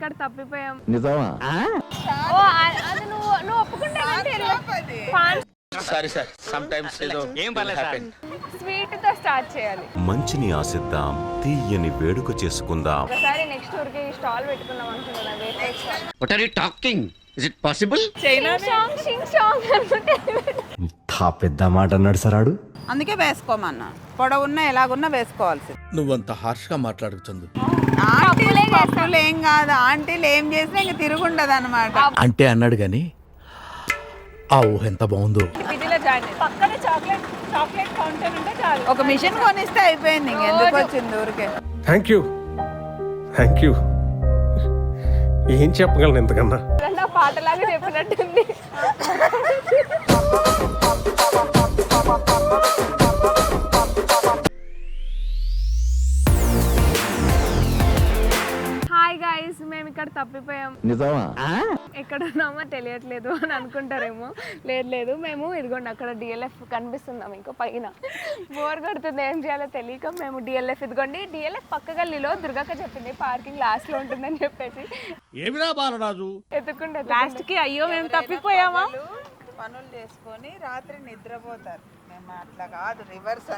ఇక్కడ తప్పిపోయాం. నిజమా? ఓ ఆ- అది నువ్వు నువ్వు ఒప్పుకుంటే పాన్ సారీ సార్ సమ్ టైమ్స్ ఏదో ఏం పర్లేదు స్వీట్తో స్టార్ట్ చేయాలి. మంచిని ఆశిద్దాం తీయని వేడుక చేసుకుందాం. ఒకసారి నెక్స్ట్ ఊరికి స్టాల్ పెట్టుకుందాం అనుకున్నాను వేరే stall what are you talking is it possible అనుకుంటే. ఇంత పెద్ద మాట అన్నాడు సరాడు అందుకే వేసుకోమన్నా. పొడవున్నా ఎలాగున్నా వేసుకోవాల్సి నువ్వంత హార్ష్గా మాట్లాడకు చందు. తప్పులే చేస్తాం. ఆంటీలు ఏం కాదు. ఆంటీలు ఏం చేసినా ఇంక తిరుగుండదు అనమాట అంటే అన్నాడు గాని ఆ ఊహ ఎంత బాగుందో. విధిలో జాయిన్ పక్కన చాక్లెట్ చాక్లెట్ కౌంటర్ ఉంటే చాలు. ఒక మిషన్ కొనిస్తే అయిపోయింది ఇంక. ఎందుకు వచ్చింది ఊరికే? థ్యాంక్ యూ థ్యాంక్ యూ ఏం చెప్పగలను ఇంతకన్నా? నా పాటలాగా చెప్పినట్టుంది. ఇక్కడ తప్పిపోయాం? నిజమా? ఎక్కడ ఉన్నామో తెలియట్లేదు అని అనుకుంటారేమో. లేదు లేదు మేము ఇదిగోండి అక్కడ డిఎల్ఎఫ్ కనిపిస్తున్నాం ఇంకో పైన. బోర్ కొడుతుంది ఏం చేయాలో తెలియక మేము డిఎల్ఎఫ్ ఇదిగోండి డిఎల్ఎఫ్ పక్క గల్లీలో దుర్గక్క చెప్పింది పార్కింగ్ లాస్ట్లో ఉంటుందని చెప్పేసి. ఏమిరా బాలరాజు? ఎత్తుకుంటే లాస్ట్కి అయ్యో మేము తప్పిపోయామా? పనులు చేసుకొని రాత్రి నిద్రపోతారు. మేము అట్లా కాదు రివర్స్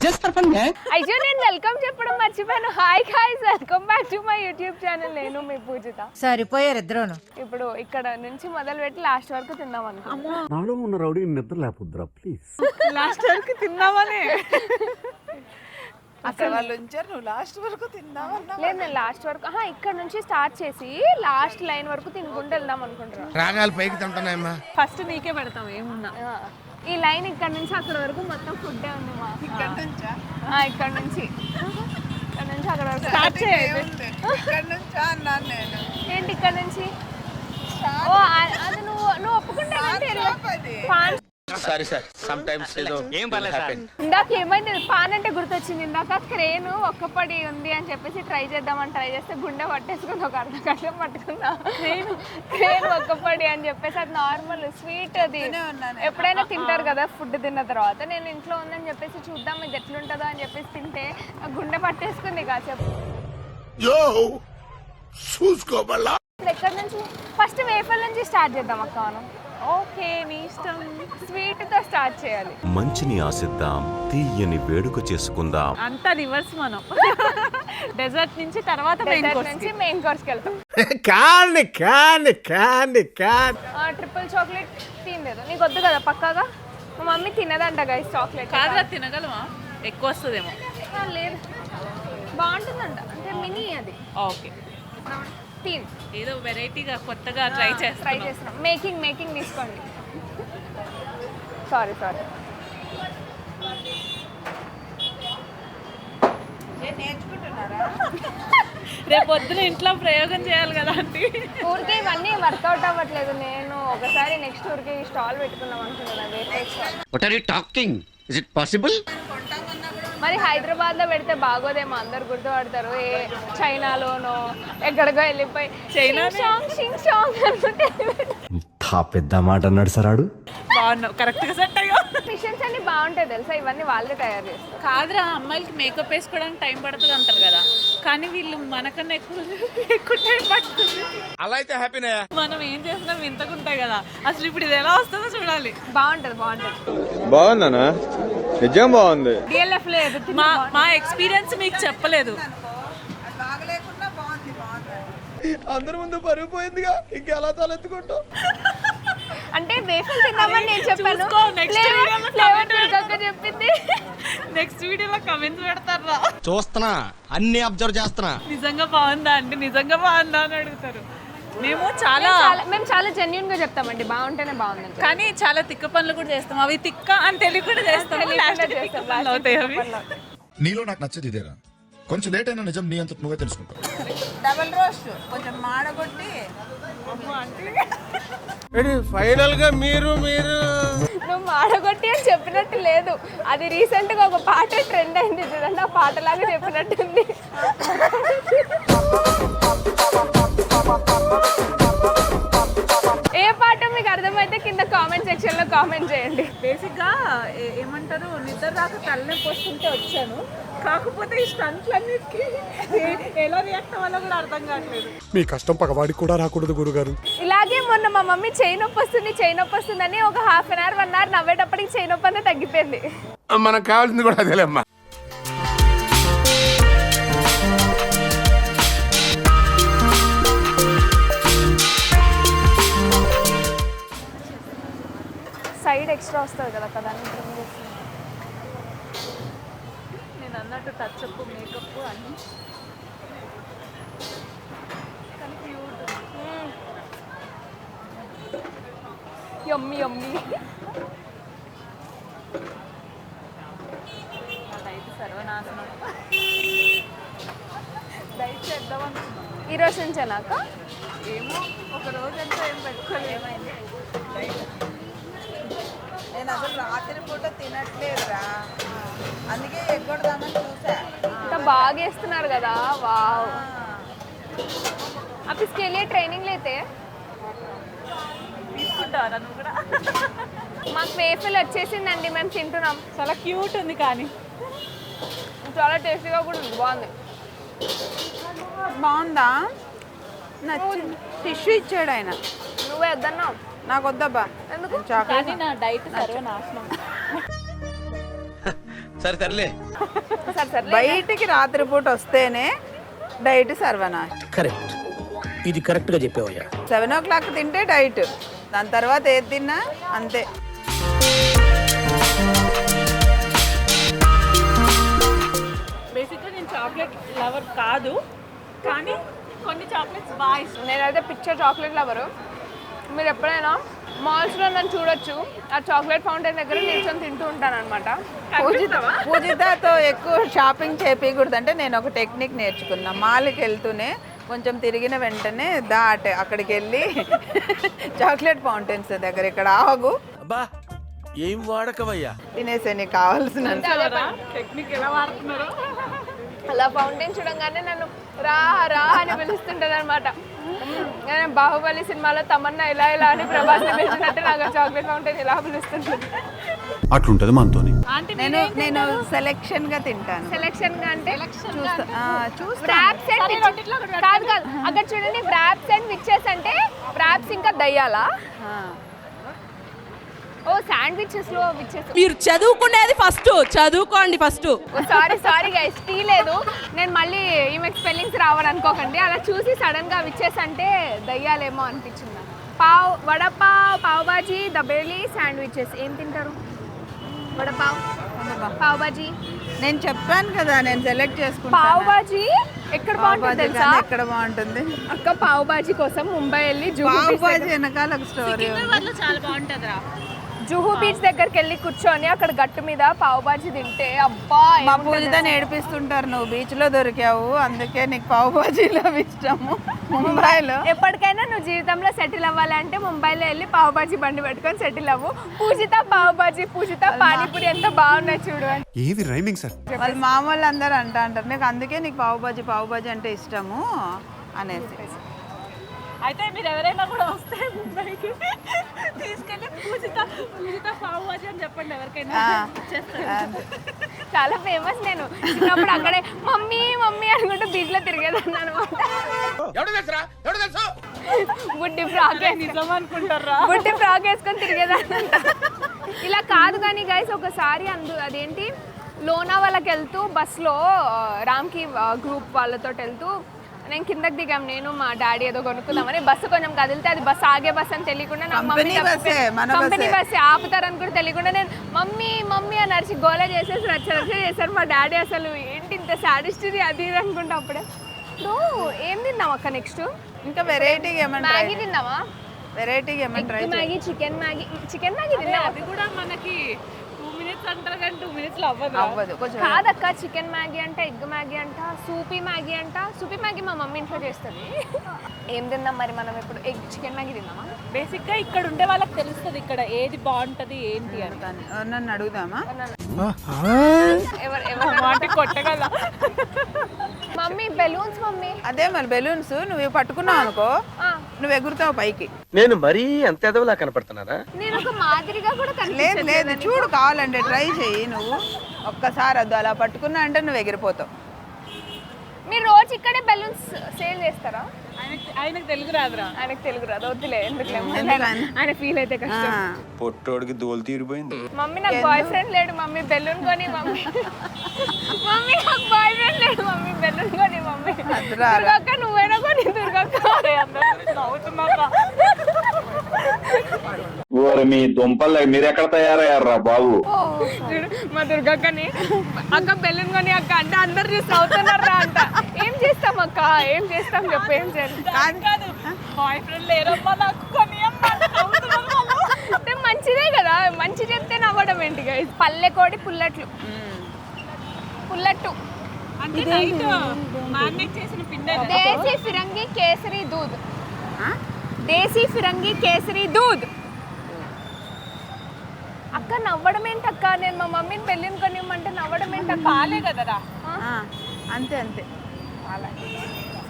అన్నమాట అయ్యో నేను వెల్కమ్ చెప్పడం మర్చిపోయాను. Hi guys welcome back to my YouTube channel నేను మీ పూజిత. సరిపోయారు ఇద్దరును. ఇప్పుడు ఇక్కడ నుంచి మొదలు పెట్టి లాస్ట్ వరకు తిందాం అనుకో నాలో ఉన్న రౌడీ నిద్ర లేపుద్రా ప్లీజ్ లాస్ట్ వరకు తిన్నామని అసలు వాళ్ళు ఉంచారు నువ్వు లాస్ట్ వరకు తిందామన్నా లేదు నేను లాస్ట్ వరకు ఆహా, ఇక్కడ నుంచి స్టార్ట్ చేసి లాస్ట్ లైన్ వరకు తినుకుంటూ వెళ్దాం అనుకుంటున్నాను రాగాలు పైకి తింటున్నాయమ్మా. ఫస్ట్ నీకే పెడతాం ఏమున్నా. ఆ, ఈ లైన్ ఇక్కడ నుంచి అక్కడ వరకు మొత్తం ఫుడ్ ఉంది మా ఇక్కడ నుంచా? ఆ, ఇక్కడ నుంచి. ఇక్కడ నుంచి అక్కడ వరకు. స్టార్ట్ చేయండి. ఇక్కడ నుంచా అన్నాను నేను. ఏంటి ఇక్కడ నుంచి? ఓ అది నువ్వు నువ్వు ఒప్పుకుంటే. పాన్ సారీ సార్ సమ్ టైమ్స్ ఏదో ఏం పర్లేదు ఇందాక ఏమైంది? పాన్ అంటే గుర్తొచ్చింది. ఇందాక క్రేన్ ఒక్కపడి ఉంది అని చెప్పేసి ట్రై చేద్దామని ట్రై చేస్తే గుండె పట్టేసుకుని ఒక అర్ధ గంట పట్టుకున్నా. నేను క్రేన్ ఒక్కపడి అని చెప్పేసి అది నార్మల్ స్వీట్ అది. ఉన్నాను. ఎప్పుడైనా తింటారు కదా ఫుడ్ తిన్న తర్వాత. నేను ఇంట్లో ఉందని చెప్పేసి చూద్దాం ఇది ఎట్లుంటుందో అని చెప్పేసి తింటే ఆ గుండె పట్టేసుకుంది కాసేపు. చూసుకోబల్లా ఎక్కడి నుంచి? ఫస్ట్ వేఫల్ నుంచి స్టార్ట్ చేద్దాం అక్క మనం. ఓకే నీ ఇష్టం. స్వీట్తో స్టార్ట్ చేయాలి. మంచిని ఆశిద్దాం తీయని వేడుక చేసుకుందాం. అంతా రివర్స్ మనం. డెజర్ట్ నుంచి తర్వాత మెయిన్ కోర్స్ నుంచి మెయిన్ కోర్స్కి వెళ్తాం. కానీ కానీ కానీ కానీ. ట్రిపుల్ చాక్లెట్ తినలేదు. నీకు వద్దు కదా పక్కాగా? మా మమ్మీ తినదంట గైస్ చాక్లెట్ కాదురా తినగలమా? ఎక్కువ వస్తుందేమో. లేదు. బాగుంటుందంట. అంటే మినీ అది. ఓకే. తిన్ ఏదో వెరైటీగా కొత్తగా ట్రై ట్రై చేస్తాం చేస్తున్నాం. మేకింగ్ మేకింగ్ తీసుకోండి. సారీ సారీ రేపు పొద్దున ఇంట్లో ప్రయోగం చేయాలి కదా అండి ఊరికే ఇవన్నీ వర్కౌట్ అవ్వట్లేదు. నేను ఒకసారి నెక్స్ట్ ఊరికి స్టాల్ పెట్టుకుందాం అనుకున్నాను వేరే stall what are you talking is it possible మరి హైదరాబాద్లో పెడితే బాగోదేమో అందరు గుర్తుపడతారు. ఏ చైనాలోనో ఎక్కడికో వెళ్ళిపోయి చైనా షాంగ్ షింగ్ షాంగ్ అనుకుంటే పెద్ద మాట అన్నాడు సరాడు బాగున్నావు కరెక్ట్గా సెట్ అయ్యో. మిషన్స్ అన్ని బాగుంటాయి తెలుసా? ఇవన్నీ వాళ్ళే తయారు చేస్తారు. కాదురా అమ్మాయిలకి మేకప్ వేసుకోవడానికి టైం పడుతుంది అంటారు కదా. కానీ వీళ్ళు మనకన్నా ఎక్కువ ఎక్కువ టైం పడుతుంది. అలా అయితే హ్యాపీనే మనం ఏం చేసినా వింతకుంటాయి కదా. అసలు ఇప్పుడు ఇది ఎలా వస్తుందో చూడాలి. బాగుంటది బాగుంటది. బాగుందనా నిజం బాగుంది. మా మా ఎక్స్పీరియన్స్ మీకు చెప్పలేదు. అందరి ముందు పరుగు పోయిందిగా ఇంకెలా తలెత్తుకుంటావు? అంటే వేఫల్ తిన్నామని నేను చెప్పాను. చెప్పింది. నెక్స్ట్ వీడియోలో కమెంట్స్ పెడతారా చూస్తున్నా అన్ని అబ్జర్వ్ చేస్తున్నా. నిజంగా బాగుందా అంటే నిజంగా బాగుందా అని అడుగుతారు. మేము చాలా చాలా మేము చాలా జెన్యున్గా చెప్తామండి. బాగుంటేనే బాగుందండి కానీ చాలా తిక్క పనులు కూడా చేస్తాం. అవి తిక్క అని తెలియ కూడా చేస్తాం. తిక్క పనులు అవుతాయి అవి. నీలో నాకు నచ్చదు ఇదేరా. కొంచెం లేట్ అయినా నిజం నీ అంత నువ్వే తెలుసుకుంటావు. డబల్ రోస్ట్ కొంచెం మాడగొట్టి ఫైనల్గా మీరు మీరు. నువ్వు మాడగొట్టి అని చెప్పినట్టు లేదు. అది రీసెంట్గా ఒక పాట ట్రెండ్ అయింది. చూడండి ఆ పాటలాగా చెప్పినట్టుంది. ఏ పాట మీకు అర్థమైతే కింద కామెంట్ సెక్షన్లో కామెంట్ చేయండి. బేసిక్గా ఏ- ఏమంటారు నిద్ర దాకా తలనొప్పి వస్తుంటే వచ్చాను. కాకపోతే ఈ స్టంట్లన్నిటికీ ఎలా రియాక్ట్ అవ్వాలో కూడా అర్థం కావట్లేదు. మీ కష్టం పగవాడికి కూడా రాకూడదు గురుగారు. ఇలాగే మొన్న మా మమ్మీ చేయి నొప్పి వస్తుంది చేయి నొప్పి వస్తుందని ఒక half an hour one hour నవ్వేటప్పటికి చేయి నొప్పి అంతా తగ్గిపోయింది. మనకు కావాల్సింది కూడా అదేలేమ్మా సైడ్ ఎక్స్ట్రా వస్తుంది కదా కదా. నేను అన్నట్టు టచ్ అప్ మేకప్ అన్ని యమ్మీ యమ్మీ డైట్ సర్వనాశనం. డైట్ చేద్దాం అనుకున్నాం. ఈ రోజు నుంచే ఏమో ఒక రోజు అంతా ఏం పెట్టుకోలేమైంది. నేను అసలు రాత్రి పూట తినట్లేదురా అందుకే ఎగ్గొడదామని చూసా ఇంత బాగా వేస్తున్నారు కదా వావ్ आप इसके लिए ट्रेनिंग लेते हैं తీసుకుంటారా నువ్వు కూడా మాకు వేఫిల్ వచ్చేసిందండి మేము తింటున్నాం చాలా క్యూట్ ఉంది కానీ చాలా టేస్టీగా కూడా ఉంది బాగుంది బాగుందా నచ్చింది టిష్యూ ఇచ్చాడు ఆయన నువ్వే వద్దన్నావు నాకు వద్దబ్బా ఎందుకు చాక్లెట్ కానీ నా డైట్ సర్వనాశనం. సరే తరలే సరే సరే బయటికి రాత్రి పూట వస్తేనే డైట్ సర్వనా? కరెక్ట్. ఇది కరెక్ట్గా చెప్పావయ్యా. సెవెన్ ఓ క్లాక్ తింటే డైట్. దాని తర్వాత ఏది తిన్నా అంతే. బేసిక్గా నేను చాక్లెట్ లవర్ కాదు కానీ కొన్ని చాక్లెట్స్ బాగా ఇష్టం. నేనైతే పిక్చర్ చాక్లెట్ లవరు మీరు ఎప్పుడైనా మాల్స్లో నన్ను చూడొచ్చు. ఆ చాక్లెట్ ఫౌంటైన్ దగ్గర నిల్చొని తింటూ ఉంటాను అనమాట పూజిత పూజితతో ఎక్కువ షాపింగ్ చేపించకూడదు అంటే నేను ఒక టెక్నిక్ నేర్చుకున్నా. మాల్కి వెళ్తూనే కొంచెం తిరిగిన వెంటనే దాట్ అక్కడికి వెళ్ళి చాక్లెట్ ఫౌంటైన్స్ దగ్గర ఇక్కడ ఆగు. అబ్బా ఏం వాడకవయ్యా తినేసే నీకు కావాల్సిన టెక్నిక్ ఎలా వాడుతున్నారో? అలా ఫౌంటైన్ చూడంగానే నన్ను రా రా అని పిలుస్తుంటది అనమాట బాహుబలి సినిమాలో తమన్నా ఇలా ఇలా అని ప్రభాస్ పిలిచినట్టు నాకు చాక్లెట్ ఫౌంటైన్ ఇలా పిలుస్తుంటుంది అట్లుంటది మనతోని. ఆంటీ నేను నేను సెలెక్షన్గా తింటాను. సెలెక్షన్గా అంటే కాదు కాదు. అక్కడ చూడండి ఫ్రాప్స్ అండ్ విచ్చెస్ అంటే ఫ్రాప్స్ ఇంకా దయ్యాలా? ఆ. ఓ శాండ్విచెస్లో విచ్చెస్. మీరు చదువుకునేది ఫస్ట్ చదువుకోండి first. Sorry sorry guys tea లేదు నేను మళ్ళీ ఈమె స్పెల్లింగ్స్ రావాలనుకోకండి అలా చూసి సడన్గా విచ్చేస్ అంటే దయ్యాలేమో అనిపించింది. పావ్ వడపావ్ పావ్ బాజీ దబేలి శాండ్విచెస్. ఏం తింటారు? వడపావ్ పావ్ బాజీ. నేను చెప్పాను కదా నేను సెలెక్ట్ పావ్ చేసుకుంటాను బాజీ ఎక్కడ పావ్ బాగుంటుంది తెలుసా? ఎక్కడ బాగుంటుంది? అక్క పావ్ బాజీ కోసం ముంబై వెళ్ళి పావ్ బాజీ వెనకాల ఒక స్టోరీ చాలా బాగుంటుందిరా. జూహు బీచ్ దగ్గరికి వెళ్ళి కూర్చొని అక్కడ గట్టు మీద పావ్ బాజీ తింటే అబ్బా మా పూజిత నేర్పిస్తుంటారు నువ్వు బీచ్లో దొరికావు అందుకే నీకు పావు బాజీలో ఇష్టము. ముంబైలో. ఎప్పటికైనా నువ్వు జీవితంలో సెటిల్ అవ్వాలంటే ముంబైలో వెళ్ళి పావు బాజీ బండి పెట్టుకొని సెటిల్ అవ్వు. పూజిత పావు బాజీ పూజిత పానీపూరి ఎంత బాగున్నాయి చూడు అని. ఏది రైమింగ్ సార్ వాళ్ళు మామూలు అందరూ అంటా అంటారు. నీకు అందుకే నీకు పావు బాజీ పావు బాజీ అంటే ఇష్టము అనేసి. అయితే మీరు ఎవరైనా కూడా వస్తే ముంబైకి తీసుకెళ్ళి పూజిత పూజిత పావు భాజీ అని చెప్పండి ఎవరికైనా. చాలా ఫేమస్ నేను. చిన్నప్పుడు అక్కడే మమ్మీ మమ్మీ అనుకుంటూ బీచ్లో తిరిగేదాన్ని అనమాట ఎవడు తెలుసురా? ఎవడు తెలుసు? బుడ్డి ఫ్రాక్ నిజం అనుకుంటారా? బుడ్డి ఫ్రాక్ వేసుకొని తిరిగేదాన్ని. ఇలా కాదు కానీ గైస్ ఒకసారి అందు అదేంటి? లోనావాలాకి వెళ్తూ బస్లో రామ్కి గ్రూప్ వాళ్ళతో వెళ్తూ నేను కిందకి దిగాం నేను మా డాడీ ఏదో కొనుక్కుందామని. బస్సు కొంచెం కదిలితే అది బస్సు ఆగే బస్ అని తెలియకుండా నా మమ్మీ కంపెనీ బస్సే. ఆపుతారని కూడా తెలియకుండా నేను మమ్మీ మమ్మీ అని అరిచి గోల చేసేసి రచ్చ రచ్చ చేశారు మా డాడీ అసలు ఏంటి ఇంత సాడిస్ట్ ఇది అది ఇది అనుకుంటా అప్పుడే. ఏం తిన్నావు అక్క నెక్స్ట్ ఇంకా వెరైటీగా ఏమైనా మ్యాగీ తిన్నావా? వెరైటీగా ఏమైనా try egg Maggi chicken Maggi chicken Maggi తిన్నావా? అది కూడా మనకి అవ్వదు అవ్వదు. కొంచెం కాదక్క చికెన్ మ్యాగీ అంట ఎగ్ మ్యాగీ అంట సూపీ మ్యాగీ అంట. సూపీ మ్యాగీ మా మమ్మీ ఇంట్లో చేస్తుంది. ఏం తిందాం మరి మనం ఇప్పుడు? ఎగ్ చికెన్ మ్యాగీ తిందామా బేసిక్గా ఇక్కడ ఉండే వాళ్ళకి తెలుస్తుంది ఇక్కడ ఏది బాగుంటది ఏంటి అని. నన్ను అడుగుదామా? ఎవరు ఎవరు? మాట కొట్టగల మమ్మీ బెలూన్స్ మమ్మీ. అదే మరి బెలూన్స్ నువ్వు ఇవి పట్టుకున్నావు అనుకో. నువ్వు ఎగురుతావు పైకి. నేను మరీ అంత ఎదవలా కనపడుతున్నారా? నేను ఒక మాదిరిగా కూడా లేదు లేదు? చూడు కావాలంటే ట్రై చెయ్యి నువ్వు. ఒక్కసారి వద్దు అలా పట్టుకున్నా అంటే నువ్వు ఎగిరిపోతావు. మీరు రోజు ఇక్కడే బెలూన్స్ సేల్ చేస్తారా? ఆయనకి ఆయనకు తెలుగు రాదురా. ఆయనకు తెలుగు రాదు వద్దులే ఎందుకులే? ఆయన ఫీల్ అయితే కష్టం. పొట్టోడికి దోలు తీరిపోయింది. మమ్మీ నాకు బాయ్ ఫ్రెండ్ లేడు మమ్మీ బెలూన్ కొని మమ్మీ. మమ్మీ నాకు బాయ్ ఫ్రెండ్ లేడు మమ్మీ బెలూన్ కొని మమ్మీ. దుర్గక్క నువ్వైనా కొని దుర్గక్క. ఓరి మీ దుంపలు మీరు ఎక్కడ తయారయ్యారా బాబు మా దుర్గక్కని అక్క బెలూన్ కొని అక్క అంటే అందరు చూసి అవుతున్నారా అంట. చేస్తాం అక్క ఏం చేస్తాం? చెప్పు ఏం చేస్తాం కాదు. బాయ్ ఫ్రెండ్ లేరమ్మా నాకు కొని అంటే మంచిదే కదా. మంచి చెప్తే నవ్వడం ఏంటి guys? పల్లె కోడి పుల్లట్లు. పుల్లట్టు. అంటే నైట్ మ్యారినేట్ చేసిన పిండి దేశీ ఫిరంగి కేసరి దూద్. దేశీ ఫిరంగి కేసరి దూద్. అక్క నవ్వడం ఏంటక్క? నేను మా మమ్మీని పెళ్ళిని కొనిమ్మంటే నవ్వడం ఏంటక్క? పాలే కదరా ఆ, అంతే అంతే.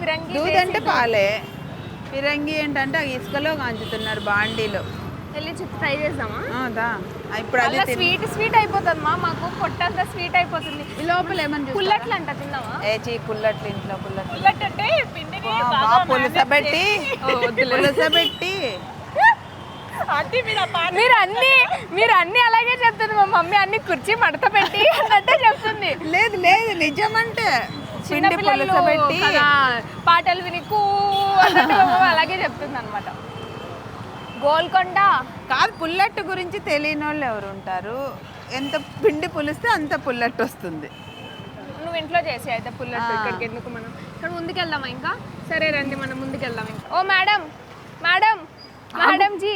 ఫిరంగి దూద్ అంటే పాలే. ఫిరంగి ఏంటంటే ఆ ఇసుకలో కాంచుతున్నారు బాండీలో. వెళ్ళి ట్రై చేద్దామా? దా. ఇప్పుడు అది తిన్- స్వీట్ స్వీట్ అయిపోతుంది మా మాకు పొట్టంతా స్వీట్ అయిపోతుంది. ఈ లోపల ఏమని చూస్తారా? పుల్లట్లు అంట తిన్నావా? ఏ చీ పుల్లట్లు ఇంట్లో పుల్లట్లు. అంటే పిండిని బా పులసబెట్టి పులసబెట్టి అంటే మీరు అన్ని మీరు అన్ని అలాగే చెప్తుంది మా మమ్మీ అన్ని కుర్చీ మడత పెట్టి అన్నట్టే చెప్తుంది. లేదు లేదు నిజమంటే. పిండి పులసబెట్టి పాటలు విని కూ అలాగే చెప్తుంది అనమాట గోల్కొండ? కాదు పుల్లట్టు గురించి తెలియని వాళ్ళు ఎవరు ఉంటారు? ఎంత పిండి పులిస్తే అంత పుల్లట్టు వస్తుంది. నువ్వు ఇంట్లో చేసి అయితే పుల్లట్టు. ఇక్కడికి ఎందుకు మనం? ఇక్కడ ముందుకెళ్దామా ఇంకా? సరే రండి మనం ముందుకెళ్దాం ఇంకా. ఓ మేడం! మేడం! మేడం జీ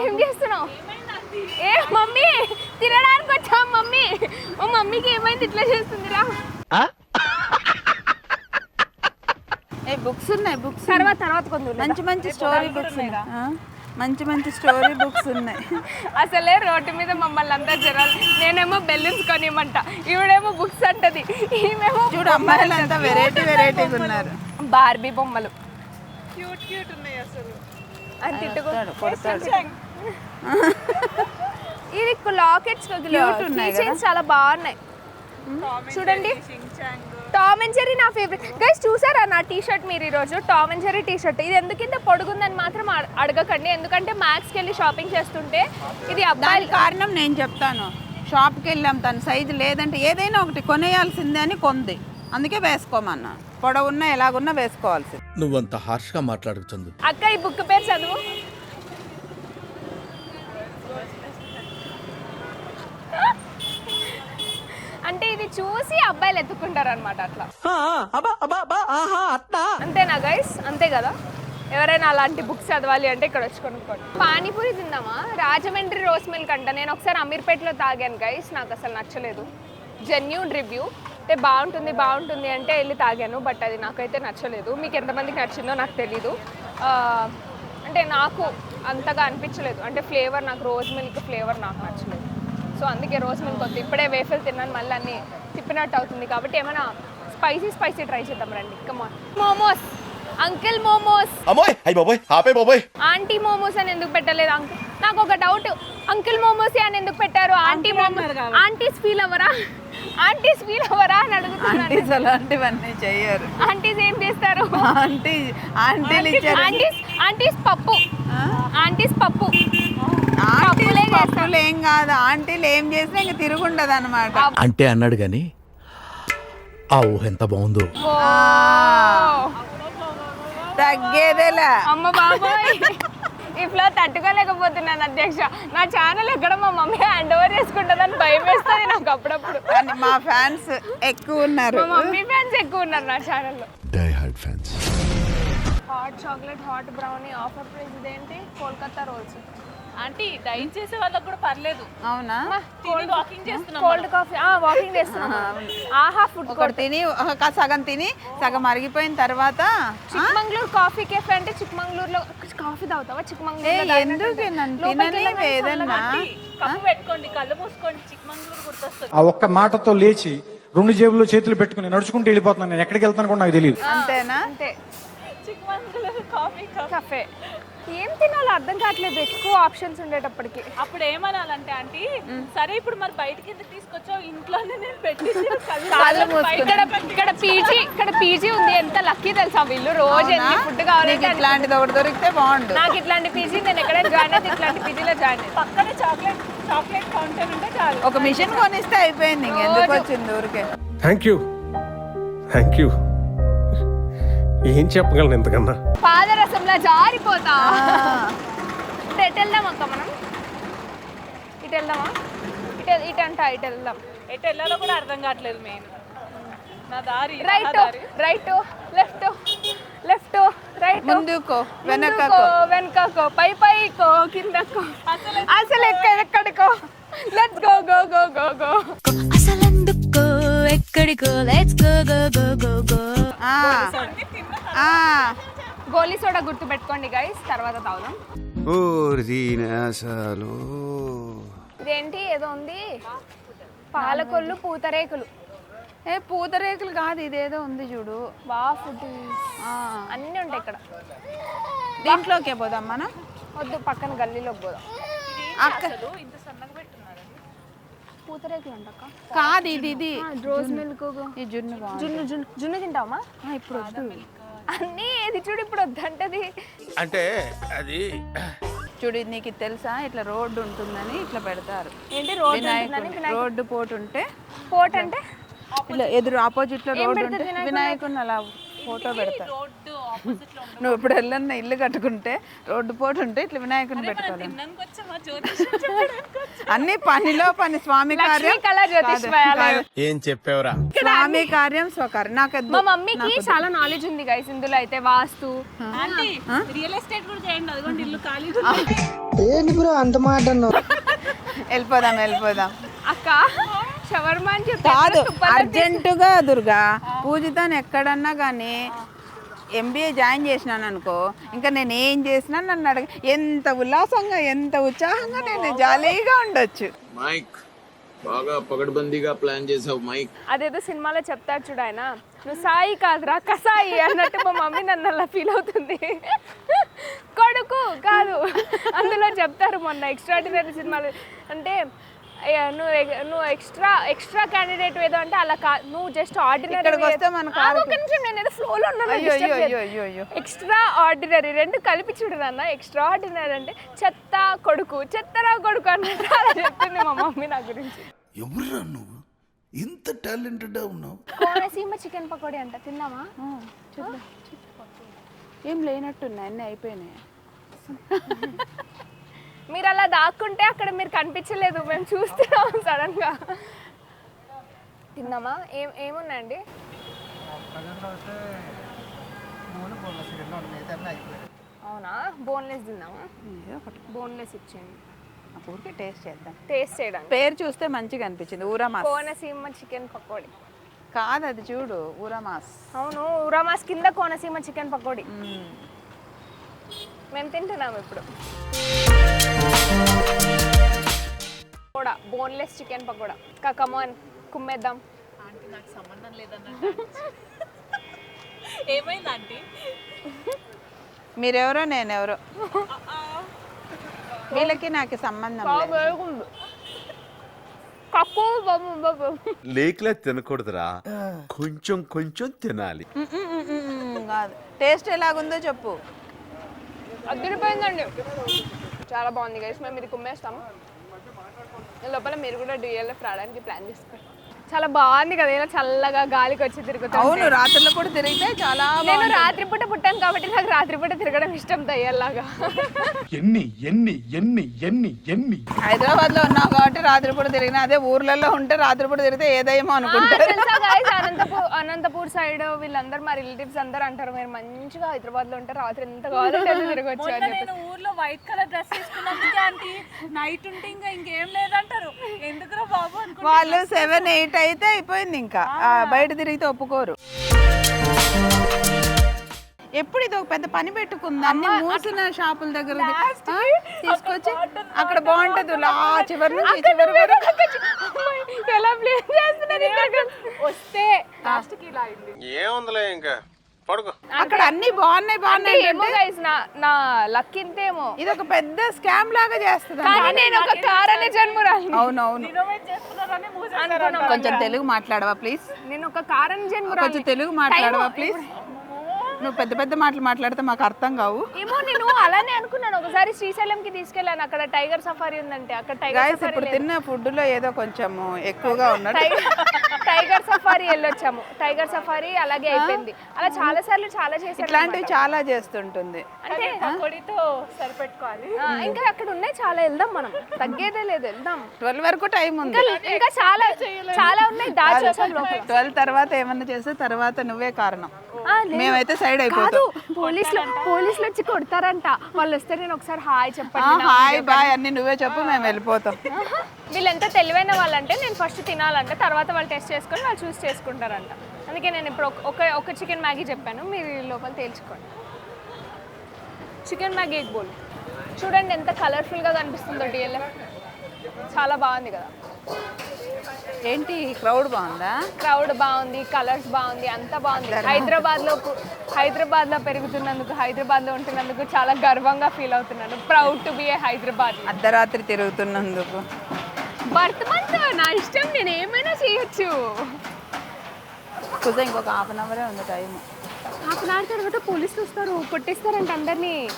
ఏం చేస్తున్నావు? ఏ మమ్మీ! తినడానికి వచ్చాం మమ్మీ! ఓ మమ్మీకి ఏమైంది? ఇట్లా చేస్తుందిరా. ఏ బుక్స్ ఉన్నాయి బుక్స్ తర్వాత తర్వాత కొంచెం మంచి మంచి స్టోరీ బుక్స్ ఉన్నాయి. ఆ, మంచి మంచి స్టోరీ బుక్స్ ఉన్నాయి. అసలే రోడ్డు మీద మమ్మల్ని అందరు జనాలు. నేనేమో బెలూన్స్ కొనియమంట ఈవిడేమో బుక్స్ అంటది. ఈమెమో చూడు అమ్మాయిలు అంతా వెరైటీ వెరైటీగా ఉన్నారు. బార్బీ బొమ్మలు. క్యూట్ క్యూట్ ఉన్నాయి అసలు. అని తిట్టుకో. కొడతాడు, కొడతాడు. ఇది లాకెట్స్? చాలా బాగున్నాయి. చూడండి. టామ్ అండ్ జెర్రీ నా ఫేవరెట్ గైస్ చూసారా నా టీ షర్ట్ మీరు ఈరోజు? Tom and Jerry T shirt ఇది ఎందుకు ఇంత పొడుగుందని మాత్రం అడ- అడగకండి. ఎందుకంటే మ్యాక్స్కి వెళ్ళి షాపింగ్ చేస్తుంటే ఇది అబ్బాయి దానికి కారణం నేను చెప్తాను. షాప్కి వెళ్ళాం తన. సైజు లేదంటే ఏదైనా ఒకటి కొనేయాల్సిందే అని కొంది. అందుకే వేసుకోమన్నా. పొడవున్నా ఎలాగున్నా వేసుకోవాల్సింది. నువ్వంత హార్ష్గా మాట్లాడకు చందు. అక్క ఈ బుక్ పేరు చదువు అంటే ఇది చూసి అబ్బాయిలు ఎత్తుకుంటారు అనమాట అట్లా అంతేనా గైస్ అంతే కదా? ఎవరైనా అలాంటి బుక్స్ చదవాలి అంటే ఇక్కడ వచ్చి కొనుక్కోండి. పానీపూరి తిందామా రాజమండ్రి రోస్ మిల్క్ అంట. నేను ఒకసారి అమీర్పేటలో తాగాను గైస్ నాకు అసలు నచ్చలేదు. జెన్యూన్ రివ్యూ అంటే బాగుంటుంది బాగుంటుంది అంటే వెళ్ళి తాగాను బట్ అది నాకైతే నచ్చలేదు. మీకు ఎంతమందికి నచ్చిందో నాకు తెలీదు. అంటే నాకు అంతగా అనిపించలేదు. అంటే ఫ్లేవర్ నాకు రోజ్ మిల్క్ ఫ్లేవర్ నాకు నచ్చలేదు. సో అందుకే రోజ్ మిల్క్ వద్దు ఇప్పుడే వేఫెల్ తిన్నాను మళ్ళీ అన్ని తిప్పినట్టు అవుతుంది. కాబట్టి ఏమైనా స్పైసీ స్పైసీ ట్రై చేద్దాం రండి. Come on momos uncle momos అమ్మోయ్ అయ్యి బాబోయ్ ఆపే బాబోయ్. ఆంటీ మోమోస్ అని ఎందుకు పెట్టలేదు అంకుల్ నాకు ఒక డౌట్ అంకిల్ మోమోస్ అని ఎందుకు పెట్టారు? ఆంటీ మోమోస్ ఆంటీస్ ఫీల్ అవ్వరా ఆంటీస్ ఫీల్ అవ్వరా అని అడుగుతున్నాను ఆంటీస్ అలాంటివన్నీ చెయ్యరు. ఆంటీస్ ఏం చేస్తారు? ఆంటీ ఆంటీలు ఇచ్చారు. ఆంటీస్ ఆంటీస్ పప్పు. ఆంటీస్ పప్పు. పప్పులే ఏం కాదు. ఆంటీలు ఏం చేసినా ఇంక తిరుగుండదు అనమాట అంటే అన్నాడు కానీ ఆ ఊహ ఎంత బాగుందో. తగ్గేదేలా. అమ్మ బాబోయ్. ఈ ఫ్లో తట్టుకోలేకపోతున్నాను అధ్యక్ష. నా ఛానల్ ఎక్కడ మా మమ్మీ హ్యాండ్ ఓవర్ చేసుకుంటుందని భయం వేస్తుంది నాకు అప్పుడప్పుడు. మా ఫ్యాన్స్ ఎక్కువ ఉన్నారు. మా మమ్మీ ఫ్యాన్స్ ఎక్కువ ఉన్నారు నా ఛానల్లో die hard fans hot chocolate hot brownie offer price ఇదేంటి? కోల్కతా రోల్స్ ఆంటీ డైన్ చేసే వాళ్ళకి కూడా పర్లేదు. అవునా? తిని వాకింగ్ చేస్తున్నాం కోల్డ్ కాఫీ వాకింగ్ చేస్తున్నాం. ఆహా. ఫుడ్ ఒకటి తిని ఒక సగం తిని సగం అరిగిపోయిన తర్వాత చిక్మంగళూరు కాఫీ కేఫే అంటే చిక్మంగళూరులో కాఫీ తాగుతావా? ఏ, చిక్మంగళూరులో ఎందుకు ఏదన్నా? కప్పు పెట్టుకోండి కళ్ళు మూసుకోండి చిక్మంగళూరు గుర్తొస్తుంది. ఆ ఒక్క మాటతో లేచి రెండు జేబుల్లో చేతులు పెట్టుకుని నడుచుకుంటూ వెళ్ళిపోతున్నాను నేను. ఎక్కడికి వెళ్తాను కూడా నాకు తెలియదు అంతేనా? అంతే. చిక్మంగళూరు కాఫీ. కఫే ఏం తినాలో అర్థం కావట్లేదు. ఎక్కువ ఆప్షన్స్ ఉండేటప్పటికి. అప్పుడు ఏమనాలంటే ఆంటీ సరే ఇప్పుడు మరి బయటికి ఎందుకు తీసుకొచ్చావు? ఇంట్లోనే నేను పెట్టి కాళ్ళు. ఇక్కడ ఇక్కడ పీజీ ఇక్కడ పీజీ ఉంది. ఎంత లక్కీ తెలుసా? వీళ్ళు రోజు ఎన్ని ఫుడ్ నీకు కావాలంటే ఇట్లాంటిది ఒకటి దొరికితే బాగుండు. నాకు ఇట్లాంటి పీజీ నేను ఎక్కడ జాయిన్ అయితే ఇట్లాంటి పీజీలో జాయిన్ అయ్యాను పక్కనే చాక్లెట్ చాక్లెట్ కౌంటర్ ఉంటే చాలు. ఒక మిషన్ కొనిస్తే అయిపోయింది ఇంకెందుకు వచ్చింది ఊరికే? థ్యాంక్ యూ థ్యాంక్ యూ ఏం చెప్పగలను ఎంతకన్నా పాదరసంలో జారిపోతా. ఎటు వెళ్దాం అక్క మనం? ఇటు వెళ్దామా? ఇటు ఇటు అంట ఇటు వెళ్దాం. ఎటు వెళ్ళాలో కూడా అర్థం కావట్లేదు మెయిన్ నా దారి నా రైట్ దారి. రైట్ లెఫ్ట్ లెఫ్ట్ రైట్ ముందుకో వెనకకో వెనకకో పై పైకో కిందకో అసలు ఎక్కడ ఎక్కడికో let's go go go go go అసలందుకో ఎక్కడికో? Let's go go go go go ఆ. ఆ. గోలీ సోడా గుర్తు పెట్టుకోండి గైస్ తర్వాత తాగుదాం. ఇదేంటి? ఏదో ఉంది. పాలకొల్లు పూతరేకులు. ఏ పూతరేకులు కాదు ఇదేదో ఉంది చూడు. బా ఫుడ్ ఆ. అన్నీ ఉంటాయి ఇక్కడ. దీంట్లోకే పోదాం మనం? వద్దు పక్కన గల్లీలోకి పోదాం. అక్క. పూతరేకులు అంటక్క కాదు ఇది ఇది. Rose milk. ఈ జున్ను జున్ను జున్ను జున్ను తింటావా? ఆ, ఇప్పుడు వద్దు. అన్నీ ఏది చూడు ఇప్పుడు వద్దంటది. అంటే అది చూడు ఇది నీకు తెలుసా? ఇట్లా రోడ్డు ఉంటుందని ఇట్లా పెడతారు. ఏంటి వినాయకుడు రోడ్డు పోటు ఉంటే పోట్ అంటే ఇట్లా ఎదురు ఆపోజిట్లో రోడ్డు ఉంటే వినాయకుడిని అలా ఫోటో పెడతారు. నువ్వు ఇప్పుడు వెళ్ళన్న ఇల్లు కట్టుకుంటే రోడ్డు పోటు ఉంటే ఇట్లా వినాయకుడిని పెట్టుకోవాలి? అన్ని పనిలో పని స్వామి కార్యం. కాదు, ఏం చెప్పావురా? స్వామి కార్యం స్వకార్యం. నాకు మా మమ్మీకి చాలా నాలెడ్జ్ ఉంది గైస్ ఇందులో అయితే వాస్తు. ఆంటీ రియల్ ఎస్టేట్ కూడా చేయండి అదిగోండి ఇల్లు ఖాళీ వెళ్ళిపోదాం వెళ్ళిపోదాం. అక్క షవర్మా అని చెప్పి కాదు ఎక్కడ తుప్పలు అర్జెంటుగా దుర్గా పూజితాన్ని ఎక్కడన్నా కానీ ఎంబీఏ జాయిన్ చేసినాను అనుకో ఇంకా నేను ఏం చేసినా నన్ను అడగ ఎంత ఉల్లాసంగా ఎంత ఉత్సాహంగా నేను జాలీగా ఉండొచ్చు. మైక్ బాగా పగడ్బందీగా ప్లాన్ చేసావు మైక్. అదేదో సినిమాలో చెప్తాడు చూడు ఆయన నువ్వు సాయి కాదురా కసాయి అన్నట్టు మా మమ్మీ నన్ను అలా ఫీల్ అవుతుంది. కొడుకు కాదు అందులో చెప్తారు మొన్న ఎక్స్ట్రాడినరీ సినిమాలు. అంటే నువ్వు నువ్వు ఎక్స్ట్రా ఎక్స్ట్రా క్యాండిడేట్ ఏదో అంటే అలా కా నువ్వు జస్ట్ ఆర్డినరీ ఇక్కడికి వస్తే మన నిమిషం నేను ఏదో ఫ్లోలో ఎక్స్ట్రా ఆర్డినరీ రెండు కలిపి చూడు నాన్న ఎక్స్ట్రా ఆర్డినరీ అంటే చెత్త కొడుకు చెత్తరా కొడుకు అన్నట్టు అలా చెప్తుంది మా మమ్మీ నా గురించి. ఎవరురా నువ్వు? ఇంత టాలెంటెడ్ ఉన్నావు. కోనసీమ చికెన్ పకోడీ అంట తిన్నామా చూద్దాం. ఏం లేనట్టున్నాయి అన్నీ అయిపోయినాయి. మీరు అలా దాక్కుంటే అక్కడ మీరు కనిపించలేదు. మేము చూస్తున్నాం సడన్గా తిన్నామా? ఏం ఏమున్నాయండి? అవునా? బోన్లెస్ తిన్నామా? బోన్లెస్ ఇచ్చేయండి. ఊరికే టేస్ట్ చేద్దాం. టేస్ట్ చేయడానికి. పేరు చూస్తే మంచిగా అనిపించింది. ఊరమాస్. కోనసీమ చికెన్ పకోడీ. కాదు అది చూడు ఊరమాస్. అవును ఉరామాస్ కింద కోనసీమ చికెన్ పకోడీ. మేము తింటున్నాం ఇప్పుడు. Pakoda boneless chicken pakoda. Come on కుమ్మేద్దాం. Aunty నాకు సంబంధం లేదన్నట్టు ఏమైంది ఆంటీ? మీరెవరో నేనెవరో. వీళ్ళకి నాకు సంబంధం లేకులా తినకూడదురా. కొంచెం కొంచెం తినాలి. కాదు. టేస్ట్ ఎలాగుందో చెప్పు. అదిరిపోయిందండి చాలా బాగుంది గైస్ మేము ఇది కుమ్మేస్తాం ఈ లోపల మీరు కూడా డిఎల్ఎఫ్ రావడానికి ప్లాన్ చేసుకోండి చాలా బాగుంది కదా ఇలా చల్లగా గాలికి వచ్చి తిరుగుతాం అవును రాత్రుల్లో కూడా తిరిగితే చాలా నేను రాత్రిపూట పుట్టాను కాబట్టి నాకు రాత్రిపూట తిరగడం ఇష్టం దయ్యాలాగా ఎన్ని ఎన్ని ఎన్ని ఎన్ని ఎన్ని. హైదరాబాద్లో ఉన్నావు కాబట్టి రాత్రిపూట తిరిగిన అదే ఊర్లలో ఉంటే రాత్రిపూట తిరిగితే ఏదేమో అనుకుంటారు. అనంతపూర్ అనంతపూర్ సైడ్ వీళ్ళందరూ మా రిలేటివ్స్ అందరూ అంటారు మీరు మంచిగా హైదరాబాద్లో ఉంటారు రాత్రి ఎంత కావాలంటే అంత తిరగచ్చు అని చెప్పి ఊర్లో వైట్ కలర్ డ్రెస్ వేసుకున్నందుకే ఆంటీ నైట్ ఉంటే ఇంకా ఇంకేం లేదంటారు. ఎందుకురా బాబు అనుకుంటా వాళ్ళు సెవెన్ ఎయిట్ అయితే అయిపోయింది ఇంకా. బయట తిరిగితే ఒప్పుకోరు. ఎప్పుడు ఇది ఒక పెద్ద పని పెట్టుకుంది. అన్ని మూసిన షాపుల దగ్గర తీసుకొచ్చి అక్కడ బాగుంటది. లా చివరి నుంచి చివరి ఎలా ప్లేస్ చేస్తున్నారు? వస్తే లాస్ట్కి ఇలా అయింది. ఏముందిలే ఇంకా? అక్కడ అన్ని బాగున్నాయి బాగున్నాయి ఏమో గైస్ నా నా లక్ ఇంతేమో. ఇది ఒక పెద్ద స్కామ్ లాగా చేస్తుంది కానీ నేను ఒక కారణ జన్మురాలి అవునవును. కొంచెం తెలుగు మాట్లాడవా ప్లీజ్ నేను ఒక కారణ జన్మురాలి కొంచెం తెలుగు మాట్లాడవా ప్లీజ్ నువ్వు పెద్ద పెద్ద మాటలు మాట్లాడితే మాకు అర్థం కావు. ఏమో నేను అలానే అనుకున్నాను. ఒకసారి శ్రీశైలంకి తీసుకెళ్ళాను. అక్కడ టైగర్ సఫారీ ఉందంటే అక్కడ టైగర్ గాయస్ సఫారీ ఇప్పుడు తిన్న ఫుడ్లో ఏదో కొంచెం ఎక్కువగా ఉన్నట్టు. టైగర్ టైగర్ సఫారీ వెళ్ళొచ్చాము. టైగర్ సఫారీ అలాగే అయిపోయింది. అలా చాలా సార్లు చాలా చేశాను ఇట్లాంటివి చాలా చేస్తుంటుంది. అంటే సరిపెట్టుకోవాలి. ఆ, ఇంకా అక్కడ ఉన్నాయి చాలా. వెళ్దాం మనం. తగ్గేదే లేదు. వెళ్దాం. ట్వెల్వ్ వరకు టైం ఉంది. ఇంకా ఇంకా చాలా చాలా ఉన్నాయి. దాచి వచ్చాం లోపల ట్వెల్వ్ తర్వాత ఏమన్నా చేస్తే తర్వాత నువ్వే కారణం. ఆ, లేదు. మేమైతే సైడ్ కాదు అయిపోతాం. పోలీసులు పోలీసులు వచ్చి కొడతారంట. వాళ్ళు వస్తే నేను ఒకసారి హాయ్ చెప్పండి హాయ్ బాయ్ అన్ని నువ్వే చెప్పు మేము వెళ్ళిపోతాం. ఆహా. వీళ్ళు ఎంత తెలివైన వాళ్ళంటే నేను ఫస్ట్ తినాలంటే తర్వాత వాళ్ళు టెస్ట్ చేసుకొని వాళ్ళు చూస్ చేసుకుంటారంట. అందుకే నేను ఇప్పుడు ఒక- ఒక ఒక చికెన్ మ్యాగీ చెప్పాను మీరు ఈ లోపల తేల్చుకోండి. Chicken Maggi egg bowl. చూడండి ఎంత కలర్ఫుల్గా కనిపిస్తుందో డిఎల్ఎఫ్ చాలా బాగుంది కదా. ఏంటి క్రౌడ్ బాగుందా? క్రౌడ్ బాగుంది కలర్స్ బాగుంది అంతా బాగుంది. హైదరాబాద్లో పు- హైదరాబాద్లో పెరుగుతున్నందుకు హైదరాబాద్లో ఉంటున్నందుకు చాలా గర్వంగా ఫీల్ అవుతున్నాను. Proud to be a Hyderabad. అర్ధరాత్రి తిరుగుతున్నందుకు. బర్త్ మంత్ నా ఇష్టం నేను ఏమైనా చేయొచ్చు. కుజ ఇంకొక హాఫ్ అన్ అవరే ఉంది టైం హాఫ్ అన్ అవర్ తర్వాత పోలీసులు వస్తారు కొట్టేస్తారంట అందరినీ.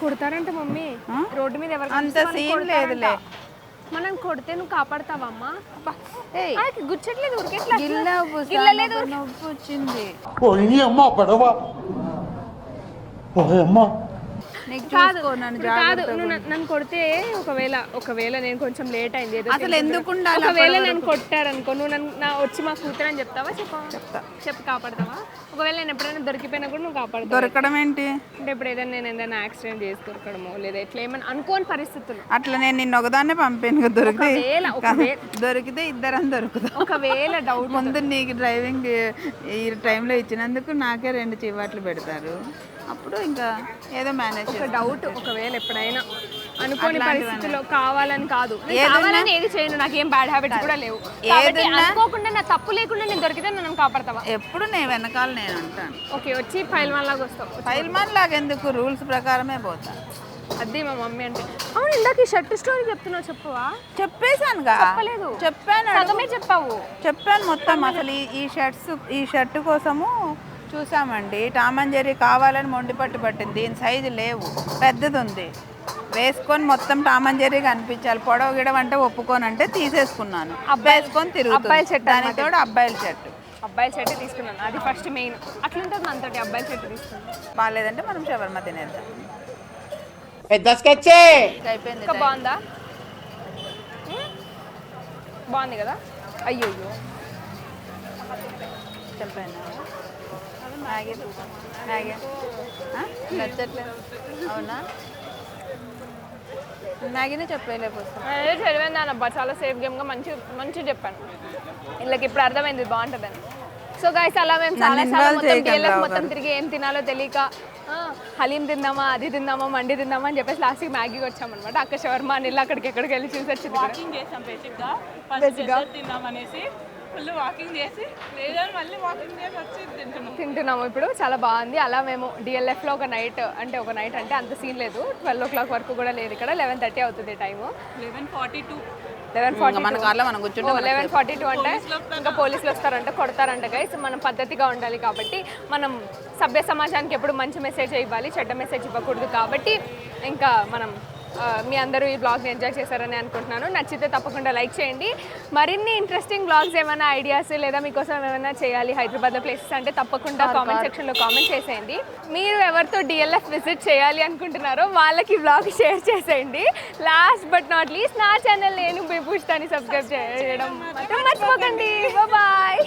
కొడతారంట మమ్మీ. రోడ్డు మీద ఎవరికి అంత కొడతారంట. లేదులే. మనం కొడితే నువ్వు కాపాడతావమ్మా. ఏయ్. ఆ, గుచ్చట్లేదు ఉరికెట్లా గిల్ల గిల్లలేదు పుస్తకం నొప్పి వచ్చింది. అమ్మ పడవ? అమ్మ. నీకు కాదు కాదు నన్ను- కొడితే ఒకవేళ ఒకవేళ నేను కొంచెం లేట్ అయింది ఏదో అసలు. ఎందుకు ఉండాలి ఒకవేళ నన్ను కొట్టారనుకో నువ్వు నన్ను నా వచ్చి మా కూతురు అని చెప్తావా? చెప్పవా చెప్తా. చెప్పి కాపాడతావా? ఒకవేళ నేను ఎప్పుడైనా దొరికిపోయినా కూడా నువ్వు కాపాడతావు? దొరకడం ఏంటి? అంటే ఇప్పుడు ఏదైనా నేను ఏదైనా యాక్సిడెంట్ చేసి దొరకడమో లేదా ఎట్లా ఏమైనా అనుకోని పరిస్థితులు. అట్లా నేను నిన్న ఒకదాన్నే పంపాను కదా దొరికితే. దొరికితే ఇద్దరం దొరుకుతాం. ఒకవేళ డౌట్ ముందు నీకు డ్రైవింగ్ ఈ టైంలో ఇచ్చినందుకు నాకే రెండు చివాట్లు పెడతారు. అప్పుడు ఇంకా ఏదో మేనేజ్ ఒక డౌట్ ఒకవేళ ఎప్పుడైనా అనుకోని పరిస్థితుల్లో కావాలని కాదు. కావాలని ఏది చేయను నాకు ఏం బ్యాడ్ హ్యాబిట్స్ కూడా లేవు. కాబట్టి అనుకోకుండా నా తప్పు లేకుండా నేను దొరికితే నన్ను కాపాడతావా? ఎప్పుడు నేను వెనకాల నేను అంటాను ఓకే వచ్చి ఫైల్ వన్ లాగా వస్తావు. ఫైల్మాన్ లాగా ఎందుకు? రూల్స్ ప్రకారమే పోతా. అదే మా మమ్మీ అంటే. అవును ఇందాక ఈ షర్ట్ స్టోరీ చెప్తున్నావు చెప్పవా? చెప్పేశానుగా. చెప్పలేదు. చెప్పాను చెప్పావు. చెప్పాను మొత్తం అసలు ఈ షర్ట్స్ ఈ షర్ట్ కోసము చూసామండి. టామ్ అండ్ జెర్రీ కావాలని మొండి పట్టు పట్టింది. దీని సైజు లేవు. పెద్దది ఉంది వేసుకొని మొత్తం టామ్ అండ్ జెర్రీ కనిపించాలి. పొడవ గిడవ అంటే ఒప్పుకోనంటే తీసేసుకున్నాను. వేసుకొని అబ్బాయిల తిరుగుతుంది షర్ట్ దాని తోడు అబ్బాయిల షర్ట్ అబ్బాయిల షర్ట్ తీసుకున్నాను. అది ఫస్ట్ మెయిన్ అట్లుంటుంది మనతోటి అబ్బాయిల షర్ట్ తీసుకున్నాను. బాగాలేదంటే మనం షవర్మ తినేద్దాం. అయిపోయింది ఇంకా బాగుందా? ఉమ్? బాగుంది కదా? అయ్యో అయ్యో చెప్పాను మ్యాగీ. మ్యాగీ? నచ్చట్లేదు అవునా? మ్యాగీనే చెప్పలేకపోతే అదే చదివాను అబ్బా చాలా సేఫ్ గేమ్గా మంచి మంచిగా చెప్పాను. వీళ్ళకి ఇప్పుడు అర్థమైంది బాగుంటుందని. సో గైస్ అలా మేము చాలా involve మొత్తం. తిరిగి ఏం తినాలో తెలియక హలీం తిందామా అది తిందామా మండి తిందామా అని చెప్పేసి లాస్ట్కి మ్యాగీకి వచ్చామన్నమాట అక్కడ షవర్మా అని అక్కడికి ఎక్కడికి వెళ్ళి చూసి వచ్చింది ఫుల్ వాకింగ్ చేసి లేదని మళ్ళీ వాకింగ్ చేసి వచ్చి తింటున్నాం. తింటున్నాము. ఇప్పుడు చాలా బాగుంది. అలా మేము డిఎల్ఎఫ్లో ఒక నైట్ అంటే ఒక నైట్ అంటే అంత సీన్ లేదు. ట్వెల్వ్ ఓ క్లాక్ వరకు కూడా లేదు ఇక్కడ. లెవెన్ థర్టీ అవుతుంది time eleven forty two eleven forty మన కార్లో మనం కూర్చుంటే లెవెన్ ఫార్టీ టూ అంటే ఇంకా పోలీసులు వస్తారంట కొడతారంట. గైస్ మనం పద్ధతిగా ఉండాలి కాబట్టి మనం సభ్య సమాజానికి ఎప్పుడు మంచి మెసేజ్ ఇవ్వాలి చెడ్డ మెసేజ్ ఇవ్వకూడదు కాబట్టి ఇంకా మనం మీ అందరూ ఈ బ్లాగ్ని ఎంజాయ్ చేశారని అనుకుంటున్నాను. నచ్చితే తప్పకుండా లైక్ చేయండి. మరిన్ని ఇంట్రెస్టింగ్ బ్లాగ్స్ ఏమైనా ఐడియాస్ లేదా మీకోసం ఏమైనా చేయాలి హైదరాబాద్లో ప్లేసెస్ అంటే తప్పకుండా కామెంట్ సెక్షన్లో కామెంట్ చేసేయండి. మీరు ఎవరితో డిఎల్ఎఫ్ విజిట్ చేయాలి అనుకుంటున్నారో వాళ్ళకి బ్లాగ్ షేర్ చేసేయండి. లాస్ట్ బట్ నాట్ లీస్ట్ నా ఛానల్ నేను బిభూషితాని సబ్స్క్రైబ్ చేయడం మాత్రం మర్చిపోకండి. బాయ్